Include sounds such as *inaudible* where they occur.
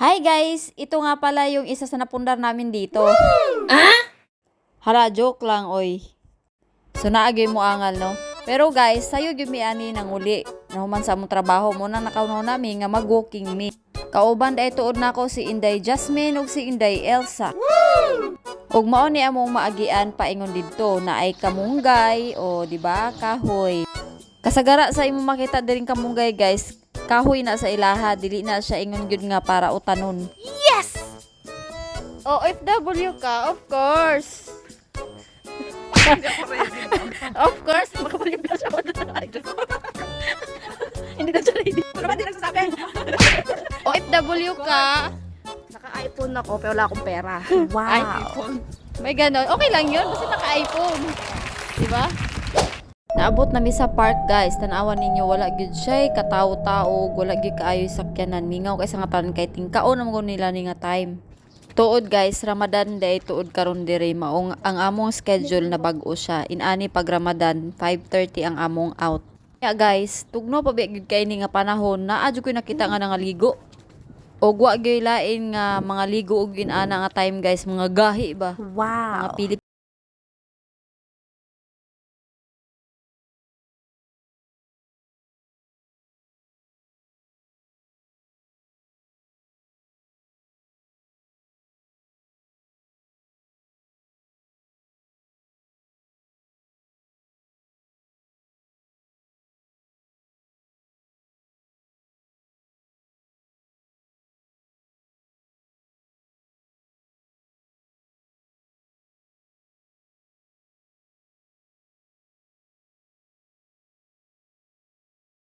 Hi guys! Ito nga pala yung isa sa napundar namin dito. Hala, joke lang, oy. So naagay mo angal, no? Pero guys, sayo gyud ani nang uli. Nahuman sa among trabaho mo na nakaunaw nami nga mag-walking me. Kauban dai tuod nako si Inday Jasmine ug si Inday Elsa. Ug mao ni among maagian paingon didto na ay kamunggay o di ba kahoy. Kasagara sa imong makita diring kamunggay guys, kahoy na sa ilaha dili na siya ingon gyud nga para utanon. Yes! OFW ka, of course. *laughs* of course, makabalik ka siya. Hindi na siya ready. Ano ba hindi nagsasabi? *laughs* OFW ka. Naka-iPhone ako, pero wala akong pera. *laughs* Wow. May ganon. Okay lang yun. Basta naka-iPhone. Diba? Naabot nami sa park guys. Tanawan ninyo wala gyud siya katawo-tao, wala gyud kaayo sakyanan. Mingaw kay sa nga tanan kay tingkaon naman nila ni nga time. Tuod guys, Ramadan day tuod karon dire maong ang among schedule na bag-o siya. Inani pag Ramadan 5:30 ang among out. Ya guys, tugno pa gyud kay ni nga panahon na adyo ko nakita nga nangaligo. Og wa gyud lain nga mga ligo og inana nga time guys, mga gahi ba? Wow. Mga